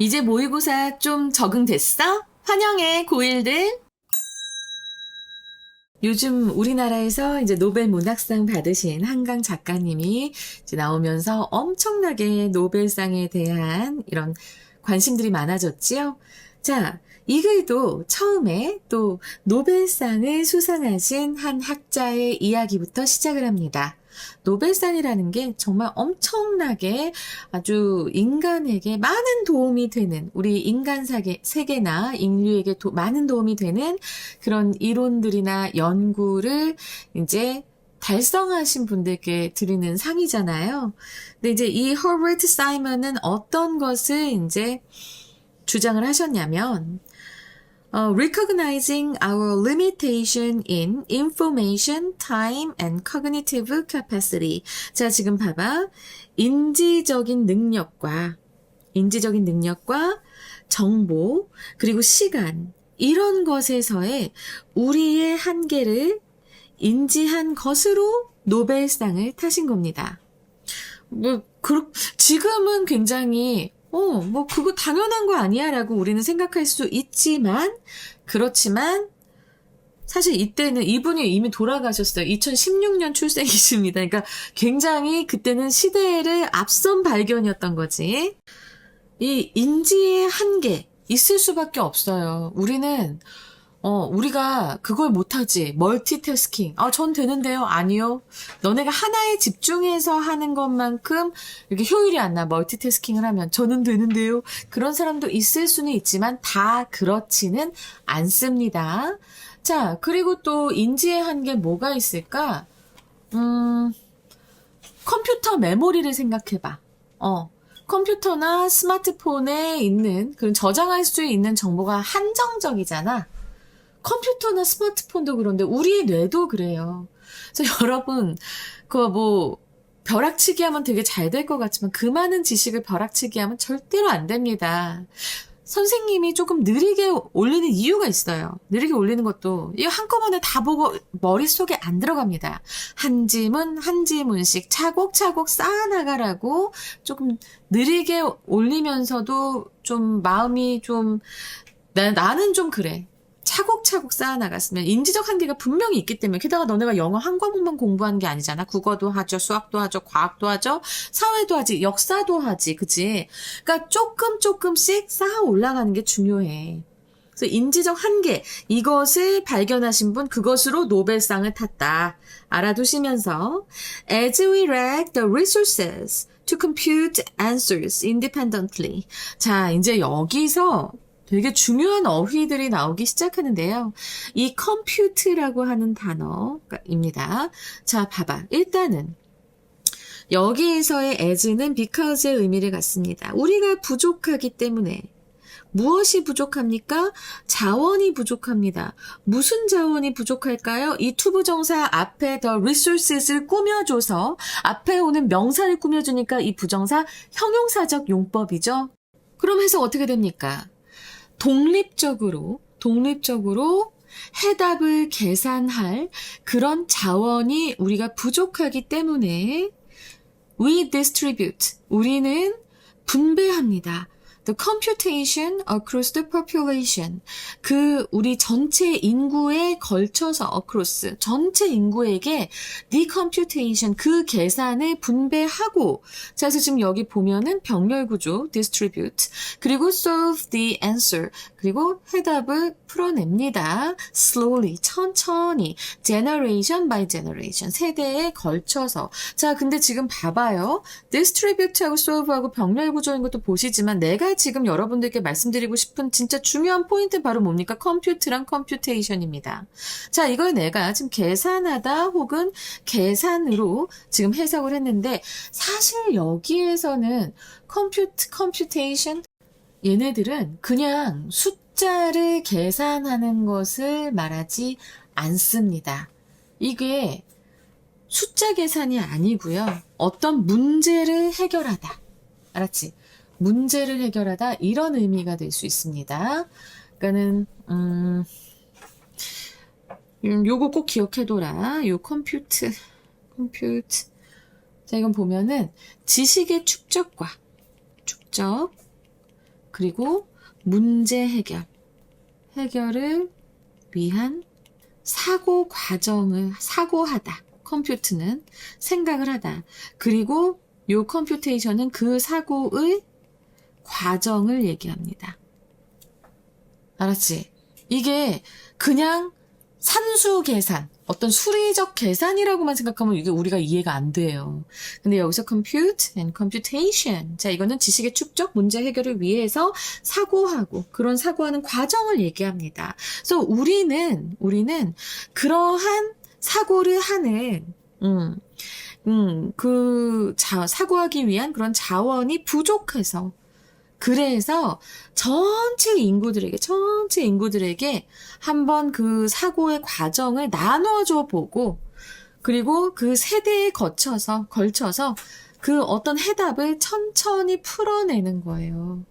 이제 모의고사 좀 적응됐어? 환영해, 고1들. 요즘 우리나라에서 이제 노벨 문학상 받으신 한강 작가님이 이제 나오면서 엄청나게 노벨상에 대한 이런 관심들이 많아졌지요. 자, 이 글도 처음에 또 노벨상을 수상하신 한 학자의 이야기부터 시작을 합니다. 노벨상이라는 게 정말 엄청나게 아주 인간에게 많은 도움이 되는 우리 인간 세계, 세계 나 인류에게 도- 많은 도움이 되는 그런 이론들이나 연구를 이제 달성하신 분들께 드리는 상이잖아요. 근데 이제 이 허버트 사이먼은 어떤 것을 이제 주장을 하셨냐면 어, recognizing our limitation in information, time, and cognitive capacity. 자, 지금 봐봐. 인지적인 능력과, 인지적인 능력과 정보, 그리고 시간, 이런 것에서의 우리의 한계를 인지한 것으로 노벨상을 타신 겁니다. 뭐, 그, 지금은 굉장히, 어, 뭐, 그거 당연한 거 아니야 라고 우리는 생각할 수 있지만, 그렇지만, 사실 이때는 이분이 이미 돌아가셨어요. 2016년 출생이십니다. 그러니까 굉장히 그때는 시대를 앞선 발견이었던 거지. 이 인지의 한계 있을 수밖에 없어요. 우리는 어, 우리가 그걸 못하지. 멀티태스킹. 아, 전 되는데요. 아니요. 너네가 하나에 집중해서 하는 것만큼 이렇게 효율이 안 나. 멀티태스킹을 하면. 저는 되는데요. 그런 사람도 있을 수는 있지만 다 그렇지는 않습니다. 자, 그리고 또 인지의 한계 뭐가 있을까? 음, 컴퓨터 메모리를 생각해봐. 어. 컴퓨터나 스마트폰에 있는 그런 저장할 수 있는 정보가 한정적이잖아. 컴퓨터나 스마트폰도 그런데 우리의 뇌도 그래요. 그래서 여러분 그거 뭐 벼락치기 하면 되게 잘 될 것 같지만 그 많은 지식을 벼락치기 하면 절대로 안 됩니다. 선생님이 조금 느리게 올리는 이유가 있어요. 느리게 올리는 것도 이거 한꺼번에 다 보고 머릿속에 안 들어갑니다. 한 지문 한 지문씩 차곡차곡 쌓아나가라고 조금 느리게 올리면서도 좀 마음이 좀 나, 나는 좀 그래. 차곡차곡 쌓아나갔으면 인지적 한계가 분명히 있기 때문에 게다가 너네가 영어 한 과목만 공부하는 게 아니잖아. 국어도 하죠, 수학도 하죠, 과학도 하죠, 사회도 하지, 역사도 하지, 그치? 그러니까 조금 조금씩 쌓아 올라가는 게 중요해. 그래서 인지적 한계 이것을 발견하신 분 그것으로 노벨상을 탔다. 알아두시면서 as we lack the resources to compute answers independently. 자, 이제 여기서 되게 중요한 어휘들이 나오기 시작하는데요. 이 컴퓨트라고 하는 단어입니다. 자, 봐봐. 일단은 여기에서의 as는 because의 의미를 갖습니다. 우리가 부족하기 때문에 무엇이 부족합니까? 자원이 부족합니다. 무슨 자원이 부족할까요? 이 투부정사 앞에 the resources를 꾸며줘서 앞에 오는 명사를 꾸며주니까 이 부정사 형용사적 용법이죠. 그럼 해석 어떻게 됩니까? 독립적으로, 독립적으로 해답을 계산할 그런 자원이 우리가 부족하기 때문에 we distribute, 우리는 분배합니다. The computation across the population. 그 우리 전체 인구에 걸쳐서 across 전체 인구에게 the computation 그 계산을 분배하고 자 그래서 지금 여기 보면은 병렬 구조 distribute 그리고 solve the answer 그리고 해답을 풀어냅니다. slowly 천천히 generation by generation 세대에 걸쳐서 자 근데 지금 봐봐요. distribute하고 solve하고 병렬 구조인 것도 보시지만 내가 지금 여러분들께 말씀드리고 싶은 진짜 중요한 포인트 바로 뭡니까? 컴퓨트랑 컴퓨테이션입니다. 자, 이걸 내가 지금 계산하다 혹은 계산으로 지금 해석을 했는데 사실 여기에서는 컴퓨트, 컴퓨테이션 얘네들은 그냥 숫자를 계산하는 것을 말하지 않습니다. 이게 숫자 계산이 아니고요. 어떤 문제를 해결하다. 알았지? 문제를 해결하다 이런 의미가 될 수 있습니다. 그러니까는 음, 음, 요거 꼭 기억해둬라. 요 컴퓨트, 컴퓨트. 자, 이건 보면은 지식의 축적과 축적, 그리고 문제 해결. 해결을 위한 사고 과정을 사고하다. 컴퓨트는 생각을 하다. 그리고 요 컴퓨테이션은 그 사고의 과정을 얘기합니다. 알았지? 이게 그냥 산수 계산, 어떤 수리적 계산이라고만 생각하면 이게 우리가 이해가 안 돼요. 근데 여기서 compute and computation. 자, 이거는 지식의 축적, 문제 해결을 위해서 사고하고 그런 사고하는 과정을 얘기합니다. 그래서 우리는, 우리는 그러한 사고를 하는, 음, 음, 그, 자, 사고하기 위한 그런 자원이 부족해서 그래서 전체 인구들에게, 전체 인구들에게 한번 그 사고의 과정을 나눠줘 보고, 그리고 그 세대에 거쳐서, 걸쳐서 그 어떤 해답을 천천히 풀어내는 거예요.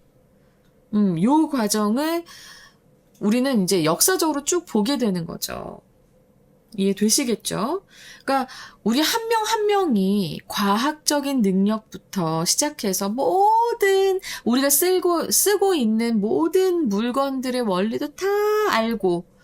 음, 요 과정을 우리는 이제 역사적으로 쭉 보게 되는 거죠. 이해되시겠죠? 그러니까 우리 한 명 한 명이 과학적인 능력부터 시작해서 모든 우리가 쓰고 쓰고 있는 모든 물건들의 원리도 다 알고 어,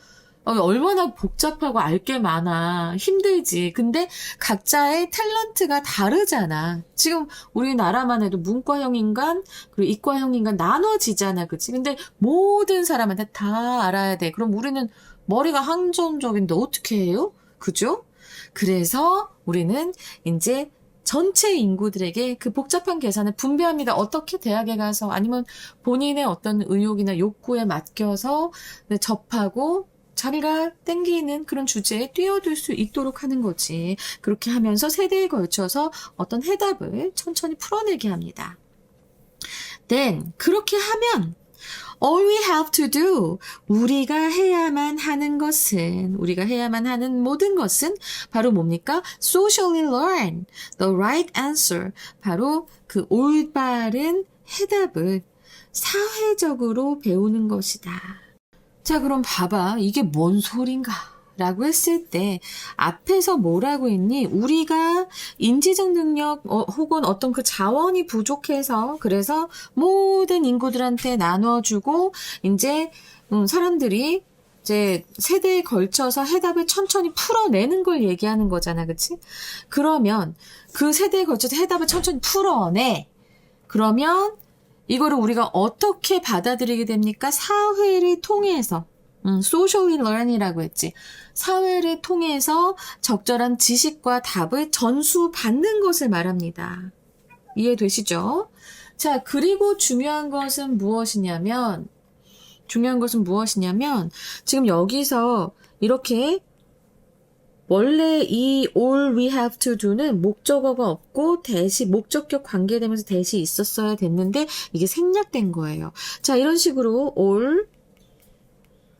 얼마나 복잡하고 알 게 많아 힘들지. 근데 각자의 탤런트가 다르잖아. 지금 우리나라만 해도 문과형 인간 그리고 이과형 인간 나눠지잖아, 그치? 근데 모든 사람한테 다 알아야 돼. 그럼 우리는 머리가 한정적인데 어떻게 해요? 그죠? 그래서 우리는 이제 전체 인구들에게 그 복잡한 계산을 분배합니다. 어떻게 대학에 가서 아니면 본인의 어떤 의욕이나 욕구에 맡겨서 네, 접하고 자기가 땡기는 그런 주제에 뛰어들 수 있도록 하는 거지. 그렇게 하면서 세대에 걸쳐서 어떤 해답을 천천히 풀어내게 합니다. then 그렇게 하면 All we have to do, 우리가 해야만 하는 것은, 우리가 해야만 하는 모든 것은 바로 뭡니까? Socially learn the right answer. 바로 그 올바른 해답을 사회적으로 배우는 것이다. 자, 그럼 봐봐. 이게 뭔 소린가? 라고 했을 때 앞에서 뭐라고 했니? 우리가 인지적 능력 어, 혹은 어떤 그 자원이 부족해서 그래서 모든 인구들한테 나눠주고 이제 음, 사람들이 이제 세대에 걸쳐서 해답을 천천히 풀어내는 걸 얘기하는 거잖아, 그치? 그러면 그 세대에 걸쳐서 해답을 천천히 풀어내. 그러면 이거를 우리가 어떻게 받아들이게 됩니까? 사회를 통해서. 음, socially learn이라고 했지. 사회를 통해서 적절한 지식과 답을 전수받는 것을 말합니다. 이해되시죠? 자, 그리고 중요한 것은 무엇이냐면, 중요한 것은 무엇이냐면, 지금 여기서 이렇게 원래 이 all we have to do는 목적어가 없고 대시 목적격 관계되면서 대시 있었어야 됐는데 이게 생략된 거예요. 자, 이런 식으로 all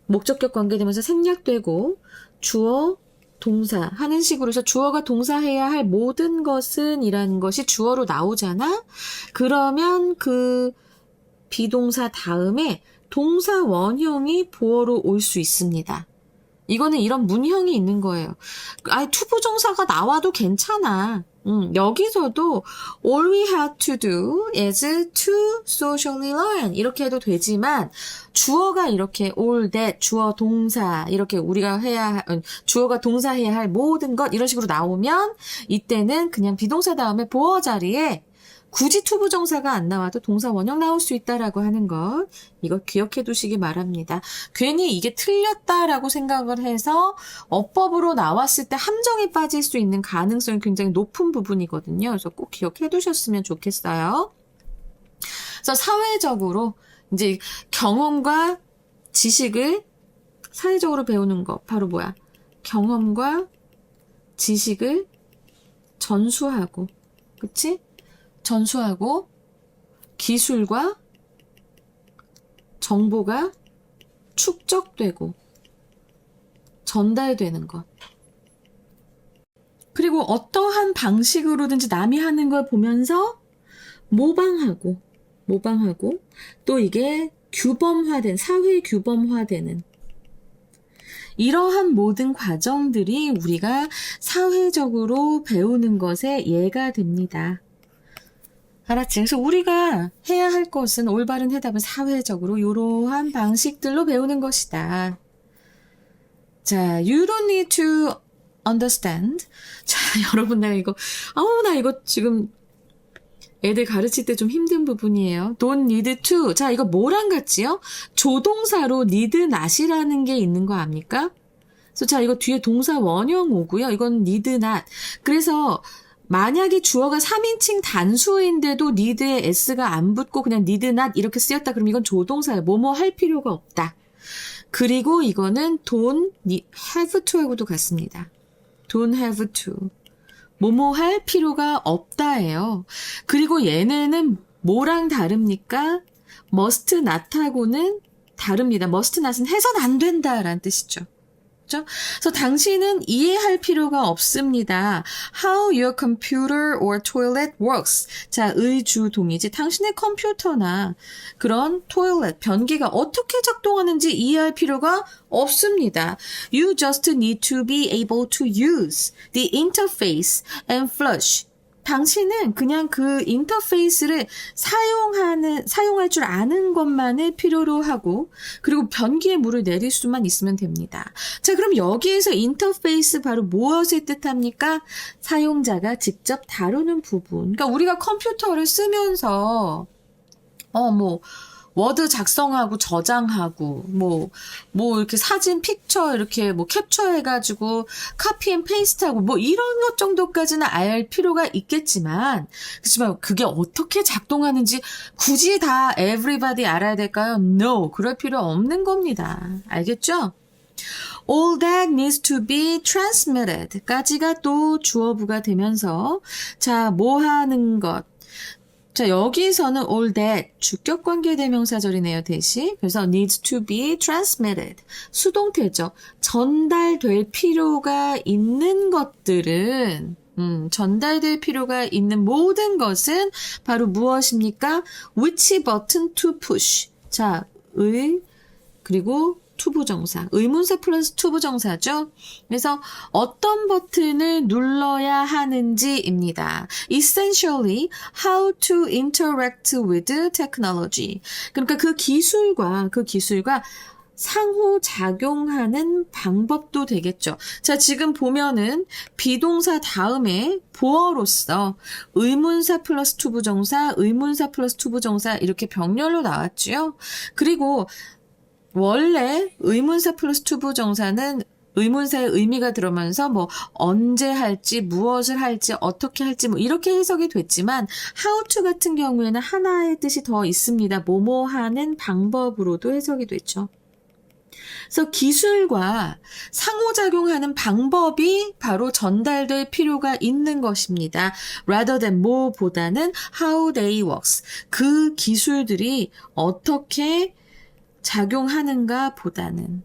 목적격 관계되면서 생략되고 주어 동사 하는 식으로 해서 주어가 동사해야 할 모든 것은 이라는 것이 주어로 나오잖아. 그러면 그 비동사 다음에 동사 원형이 보어로 올 수 있습니다. 이거는 이런 문형이 있는 거예요. 아예 투부정사가 나와도 괜찮아. 음, 여기서도 all we have to do is to socially learn 이렇게 해도 되지만 주어가 이렇게 all that 주어 동사 이렇게 우리가 해야 주어가 동사해야 할 모든 것 이런 식으로 나오면 이때는 그냥 비동사 다음에 보어 자리에 굳이 투부정사가 안 나와도 동사 원형 나올 수 있다라고 하는 것 이거 기억해 두시기 바랍니다. 괜히 이게 틀렸다라고 생각을 해서 어법으로 나왔을 때 함정에 빠질 수 있는 가능성이 굉장히 높은 부분이거든요. 그래서 꼭 기억해 두셨으면 좋겠어요. 그래서 사회적으로 이제 경험과 지식을 사회적으로 배우는 것 바로 뭐야? 경험과 지식을 전수하고 그치? 전수하고 기술과 정보가 축적되고 전달되는 것. 그리고 어떠한 방식으로든지 남이 하는 걸 보면서 모방하고, 모방하고, 또 이게 규범화된, 사회 규범화되는 이러한 모든 과정들이 우리가 사회적으로 배우는 것에 예가 됩니다. 알았지? 그래서 우리가 해야 할 것은 올바른 해답은 사회적으로 이러한 방식들로 배우는 것이다. 자, you don't need to understand. 자, 여러분, 내가 이거, 아우, 나 이거 지금 애들 가르칠 때 좀 힘든 부분이에요. don't need to. 자, 이거 뭐랑 같지요? 조동사로 need not이라는 게 있는 거 압니까? 그래서 자, 이거 뒤에 동사 원형 오고요. 이건 need not. 그래서 만약에 주어가 3인칭 단수인데도 need에 s가 안 붙고 그냥 need not 이렇게 쓰였다. 그럼 이건 조동사예요. 뭐뭐 할 필요가 없다. 그리고 이거는 need- have to하고도 같습니다. don't have to. 뭐뭐 할 필요가 없다예요. 그리고 얘네는 뭐랑 다릅니까? must not하고는 다릅니다. must not은 해선 안 된다라는 뜻이죠. 그죠? 그래서 당신은 이해할 필요가 없습니다. How your computer or toilet works. 자, 의주 동이지. 당신의 컴퓨터나 그런 토일렛, 변기가 어떻게 작동하는지 이해할 필요가 없습니다. You just need to be able to use the interface and flush. 당신은 그냥 그 인터페이스를 사용하는, 사용할 줄 아는 것만을 필요로 하고, 그리고 변기에 물을 내릴 수만 있으면 됩니다. 자, 그럼 여기에서 인터페이스 바로 무엇을 뜻합니까? 사용자가 직접 다루는 부분. 그러니까 우리가 컴퓨터를 쓰면서, 어, 뭐, 워드 작성하고 저장하고, 뭐, 뭐, 이렇게 사진, 픽처, 이렇게 뭐 캡처해 가지고, 카피 앤 페이스트하고, 뭐, 이런 것 정도까지는 알 필요가 있겠지만, 그렇지만 그게 어떻게 작동하는지 굳이 다 everybody 알아야 될까요? No. 그럴 필요 없는 겁니다. 알겠죠? All that needs to be transmitted 까지가 또 주어부가 되면서, 자, 뭐 하는 것, 자, 여기서는 all that 주격 관계 대명사절이네요, 대신. 그래서 needs to be transmitted. 수동태죠. 전달될 필요가 있는 것들은 음, 전달될 필요가 있는 모든 것은 바로 무엇입니까? which button to push. 자, 의 그리고 투부정사. 의문사 플러스 투부정사죠. 그래서 어떤 버튼을 눌러야 하는지입니다. Essentially, how to interact with technology. 그러니까 그 기술과 그 기술과 상호 작용하는 방법도 되겠죠. 자, 지금 보면은 비동사 다음에 보어로서 의문사 플러스 투부정사, 의문사 플러스 투부정사 이렇게 병렬로 나왔죠. 그리고 원래 의문사 플러스 투부 정사는 의문사의 의미가 들어가면서 뭐 언제 할지 무엇을 할지 어떻게 할지 뭐 이렇게 해석이 됐지만 how to 같은 경우에는 하나의 뜻이 더 있습니다. 뭐뭐 하는 방법으로도 해석이 됐죠. 그래서 기술과 상호작용하는 방법이 바로 전달될 필요가 있는 것입니다. rather than 뭐보다는 how they works. 그 기술들이 어떻게 작용하는가 보다는.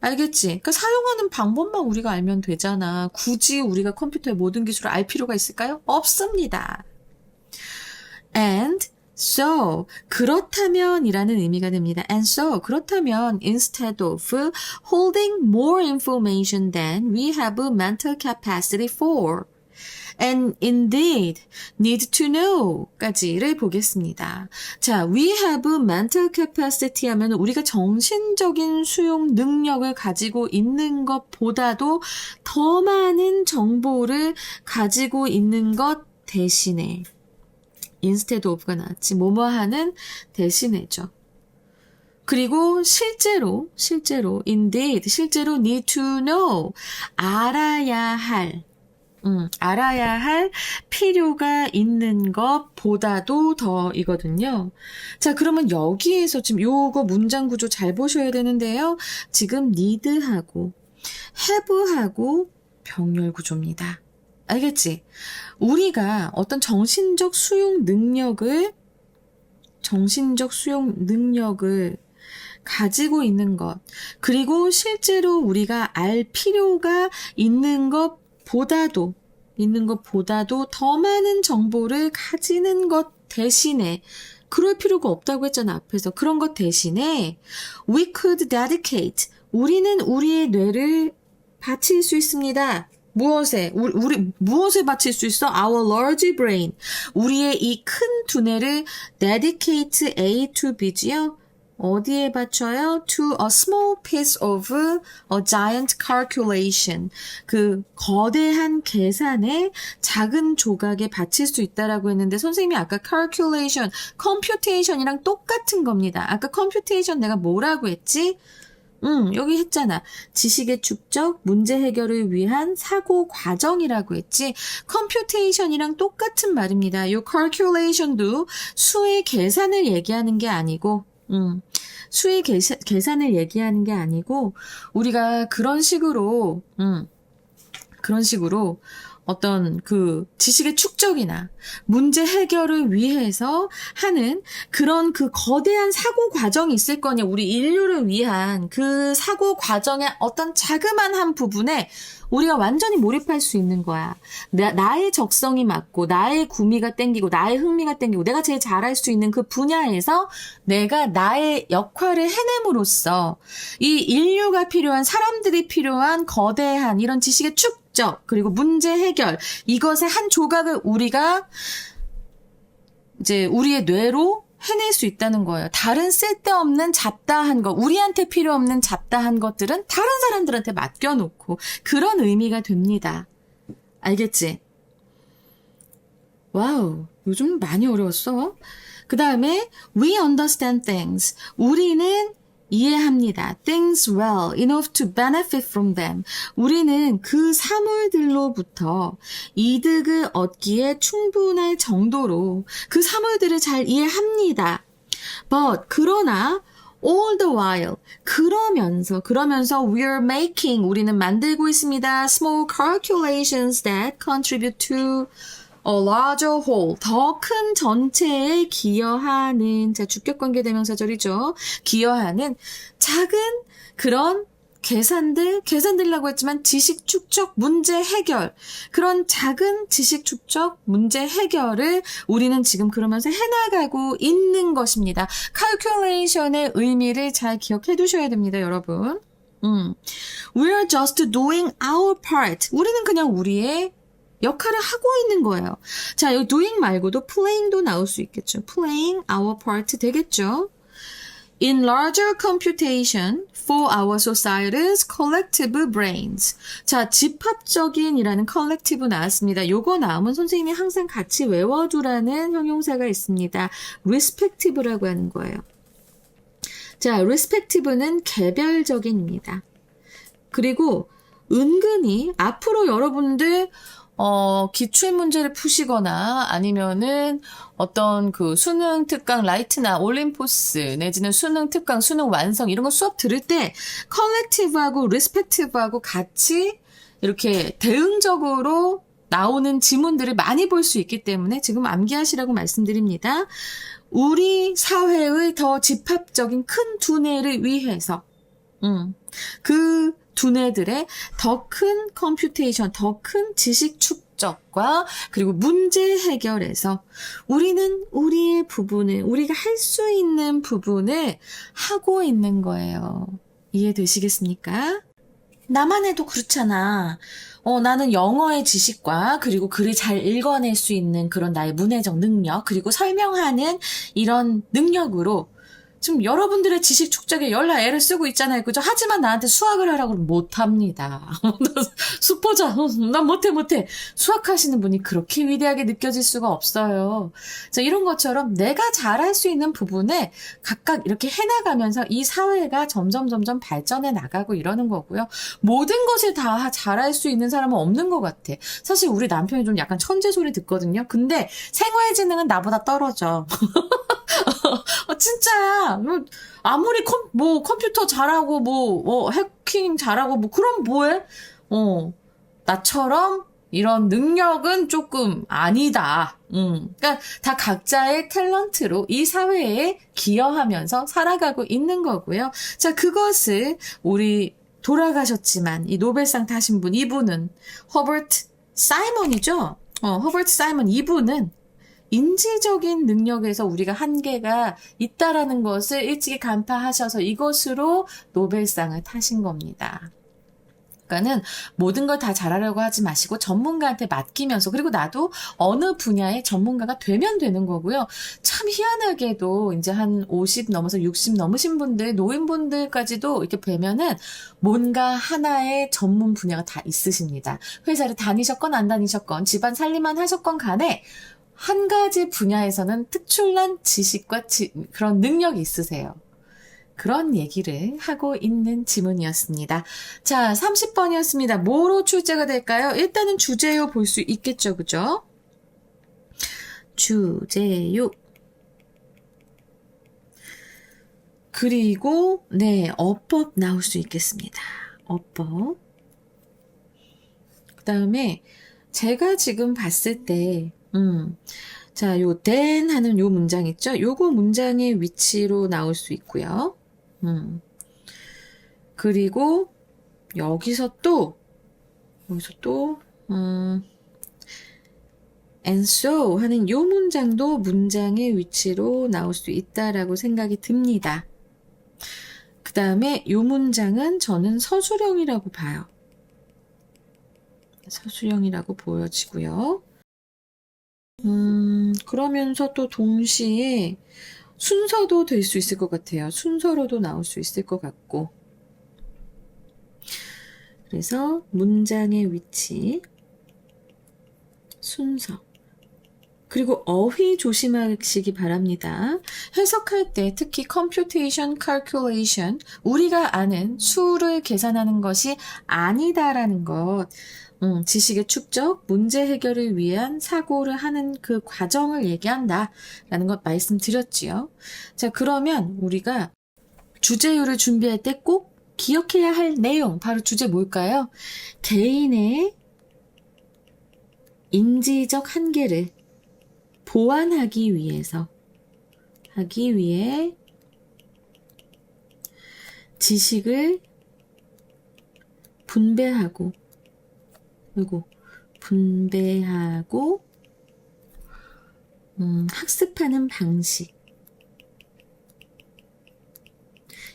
알겠지? 그러니까 사용하는 방법만 우리가 알면 되잖아. 굳이 우리가 컴퓨터의 모든 기술을 알 필요가 있을까요? 없습니다. And so 그렇다면 이라는 의미가 됩니다. And so 그렇다면 instead of holding more information than we have mental capacity for and indeed need to know 까지를 보겠습니다. 자, we have mental capacity 하면 우리가 정신적인 수용 능력을 가지고 있는 것보다도 더 많은 정보를 가지고 있는 것 대신에 instead of가 나왔지 뭐뭐 하는 대신에죠. 그리고 실제로 실제로 indeed 실제로 need to know 알아야 할 음, 알아야 할 필요가 있는 것보다도 더이거든요. 자, 그러면 여기에서 지금 요거 문장 구조 잘 보셔야 되는데요. 지금 need하고 have하고 병렬 구조입니다. 알겠지? 우리가 어떤 정신적 수용 능력을, 정신적 수용 능력을 가지고 있는 것, 그리고 실제로 우리가 알 필요가 있는 것 보다도 있는 것보다도 더 많은 정보를 가지는 것 대신에 그럴 필요가 없다고 했잖아 앞에서 그런 것 대신에 we could dedicate 우리는 우리의 뇌를 바칠 수 있습니다 무엇에 우리, 우리 무엇에 바칠 수 있어? Our large brain. 우리의 이 큰 두뇌를 dedicate A to B지요. 어디에 바쳐요? To a small piece of a giant calculation. 그 거대한 계산의 작은 조각에 바칠 수 있다라고 했는데 선생님이 아까 calculation, computation이랑 똑같은 겁니다. 아까 computation 내가 뭐라고 했지? 응, 여기 했잖아. 지식의 축적, 문제 해결을 위한 사고 과정이라고 했지. computation이랑 똑같은 말입니다. 요 calculation도 수의 계산을 얘기하는 게 아니고, 음, 수의 계사, 계산을 얘기하는 게 아니고, 우리가 그런 식으로, 음, 그런 식으로 어떤 그 지식의 축적이나 문제 해결을 위해서 하는 그런 그 거대한 사고 과정이 있을 거냐. 우리 인류를 위한 그 사고 과정의 어떤 자그마한 부분에 우리가 완전히 몰입할 수 있는 거야. 나, 나의 적성이 맞고, 나의 구미가 땡기고, 나의 흥미가 땡기고, 내가 제일 잘할 수 있는 그 분야에서 내가 나의 역할을 해냄으로써 이 인류가 필요한, 사람들이 필요한 거대한 이런 지식의 축 적, 그리고 문제 해결, 이것의 한 조각을 우리가 이제 우리의 뇌로 해낼 수 있다는 거예요. 다른 쓸데없는 잡다한 거, 우리한테 필요 없는 잡다한 것들은 다른 사람들한테 맡겨놓고 그런 의미가 됩니다. 알겠지? 와우, 요즘 많이 어려웠어. 그 다음에 we understand things. 우리는 이해합니다. things well enough to benefit from them. 우리는 그 사물들로부터 이득을 얻기에 충분할 정도로 그 사물들을 잘 이해합니다. but 그러나 all the while 그러면서 그러면서 we're making 우리는 만들고 있습니다. small calculations that contribute to a larger whole 더 큰 전체에 기여하는 자 주격 관계 대명사절이죠. 기여하는 작은 그런 계산들, 계산들이라고 했지만 지식 축적, 문제 해결. 그런 작은 지식 축적, 문제 해결을 우리는 지금 그러면서 해나가고 있는 것입니다. calculation의 의미를 잘 기억해 두셔야 됩니다, 여러분. 음. We're just doing our part. 우리는 그냥 우리의 역할을 하고 있는 거예요. 자, 여기 doing 말고도 playing도 나올 수 있겠죠. playing our part 되겠죠. In larger computation for our society's collective brains. 자, 집합적인이라는 collective 나왔습니다. 요거 나오면 선생님이 항상 같이 외워두라는 형용사가 있습니다. respective라고 하는 거예요. 자, respective는 개별적인입니다. 그리고 은근히 앞으로 여러분들 어, 기출 문제를 푸시거나 아니면은 어떤 그 수능 특강 라이트나 올림포스 내지는 수능 특강 수능 완성 이런 거 수업 들을 때 컬렉티브하고 리스펙티브하고 같이 이렇게 대응적으로 나오는 지문들을 많이 볼 수 있기 때문에 지금 암기하시라고 말씀드립니다. 우리 사회의 더 집합적인 큰 두뇌를 위해서 음, 그 두뇌들의 더 큰 컴퓨테이션, 더 큰 지식 축적과 그리고 문제 해결에서 우리는 우리의 부분을, 우리가 할 수 있는 부분을 하고 있는 거예요. 이해되시겠습니까? 나만 해도 그렇잖아. 어, 나는 영어의 지식과 그리고 글을 잘 읽어낼 수 있는 그런 나의 문해적 능력, 그리고 설명하는 이런 능력으로 지금 여러분들의 지식 축적에 열나 애를 쓰고 있잖아요. 그죠? 하지만 나한테 수학을 하라고 하면 못합니다. 수포자. 난 못해, 못해. 수학하시는 분이 그렇게 위대하게 느껴질 수가 없어요. 자, 이런 것처럼 내가 잘할 수 있는 부분에 각각 이렇게 해나가면서 이 사회가 점점, 점점 발전해 나가고 이러는 거고요. 모든 것을 다 잘할 수 있는 사람은 없는 것 같아. 사실 우리 남편이 좀 약간 천재 소리 듣거든요. 근데 생활지능은 나보다 떨어져. 어, 진짜야. 뭐, 아무리 컴, 뭐, 컴퓨터 잘하고, 뭐, 뭐, 해킹 잘하고, 뭐, 그럼 뭐해? 어, 나처럼 이런 능력은 조금 아니다. 음. 그러니까 다 각자의 탤런트로 이 사회에 기여하면서 살아가고 있는 거고요. 자, 그것을 우리 돌아가셨지만 이 노벨상 타신 분, 이분은 허버트 사이먼이죠? 어, 허버트 사이먼 이분은 인지적인 능력에서 우리가 한계가 있다라는 것을 일찍이 간파하셔서 이것으로 노벨상을 타신 겁니다. 작가는 모든 걸 다 잘하려고 하지 마시고 전문가한테 맡기면서 그리고 나도 어느 분야의 전문가가 되면 되는 거고요. 참 희한하게도 이제 한 50 넘어서 60 넘으신 분들, 노인분들까지도 이렇게 뵈면은 뭔가 하나의 전문 분야가 다 있으십니다. 회사를 다니셨건 안 다니셨건 집안 살림만 하셨건 간에 한 가지 분야에서는 특출난 지식과 지- 그런 능력이 있으세요. 그런 얘기를 하고 있는 지문이었습니다. 자, 30번이었습니다. 뭐로 출제가 될까요? 일단은 주제요 볼 수 있겠죠, 그죠? 주제요. 그리고, 네, 어법 나올 수 있겠습니다. 어법. 그 다음에, 제가 지금 봤을 때, 음, 자, 요 then 하는 요 문장 있죠? 요거 문장의 위치로 나올 수 있고요. 음. 그리고 여기서 또 여기서 또 음, and so 하는 요 문장도 문장의 위치로 나올 수 있다라고 생각이 듭니다. 그 다음에 요 문장은 저는 서술형이라고 봐요. 서술형이라고 보여지고요. 음, 그러면서 또 동시에 순서도 될 수 있을 것 같아요. 순서로도 나올 수 있을 것 같고. 그래서 문장의 위치, 순서, 그리고 어휘 조심하시기 바랍니다. 해석할 때 특히 computation, calculation, 우리가 아는 수를 계산하는 것이 아니다라는 것, 음, 지식의 축적, 문제 해결을 위한 사고를 하는 그 과정을 얘기한다라는 것 말씀드렸지요. 자, 그러면 우리가 주제율을 준비할 때 꼭 기억해야 할 내용, 바로 주제 뭘까요? 개인의 인지적 한계를 보완하기 위해서, 하기 위해 지식을 분배하고, 그리고 분배하고 음, 학습하는 방식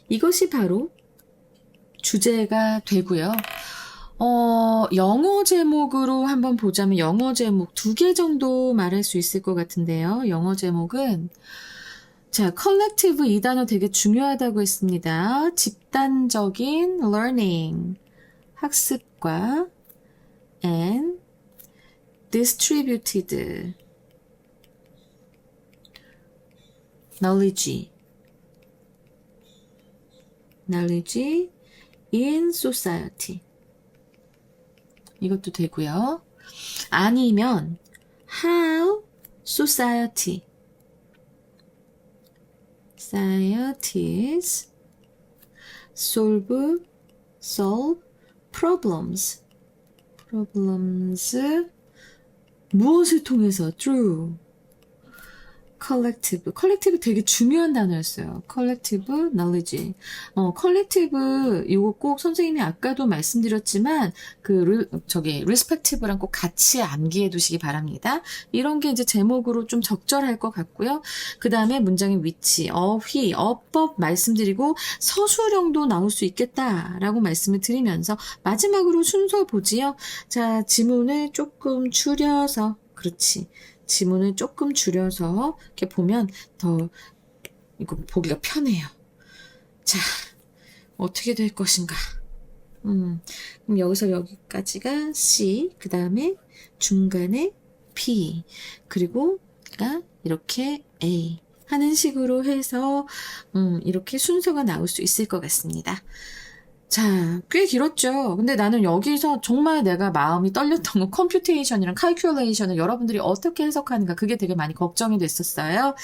이것이 바로 주제가 되고요. 어, 영어 제목으로 한번 보자면 영어 제목 두 개 정도 말할 수 있을 것 같은데요. 영어 제목은 자, collective 이 단어 되게 중요하다고 했습니다. 집단적인 learning 학습과 and distributed knowledge knowledge in society 이것도 되고요. 아니면 how society societies solve solve problems problems 무엇을 통해서 through collective collective 되게 중요한 단어였어요. collective knowledge. 어, collective 이거 꼭 선생님이 아까도 말씀드렸지만 그 르- 저기 respective랑 꼭 같이 암기해 두시기 바랍니다. 이런 게 이제 제목으로 좀 적절할 것 같고요. 그 다음에 문장의 위치, 어휘, 어법 말씀드리고 서술형도 나올 수 있겠다라고 말씀을 드리면서 마지막으로 순서 보지요. 자, 지문을 조금 줄여서 그렇지. 지문을 조금 줄여서 이렇게 보면 더 이거 보기가 편해요. 자, 어떻게 될 것인가? 음, 그럼 여기서 여기까지가 C, 그 다음에 중간에 P, 그리고 가 이렇게 A 하는 식으로 해서 음, 이렇게 순서가 나올 수 있을 것 같습니다. 자, 꽤 길었죠. 근데 나는 여기서 정말 내가 마음이 떨렸던 건 컴퓨테이션이랑 칼큘레이션을 여러분들이 어떻게 해석하는가 그게 되게 많이 걱정이 됐었어요.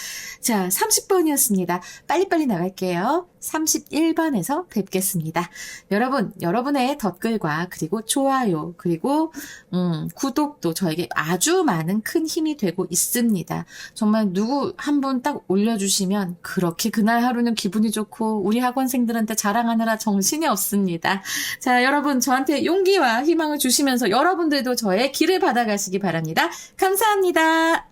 자, 30번이었습니다. 빨리빨리 나갈게요. 31번에서 뵙겠습니다. 여러분, 여러분의 댓글과 그리고 좋아요, 그리고 음, 구독도 저에게 아주 많은 큰 힘이 되고 있습니다. 정말 누구 한 분 딱 올려 주시면 그렇게 그날 하루는 기분이 좋고 우리 학원생들한테 자랑하느라 정신이 없 습니다. 자, 여러분 저한테 용기와 희망을 주시면서 여러분들도 저의 길을 받아가시기 바랍니다. 감사합니다.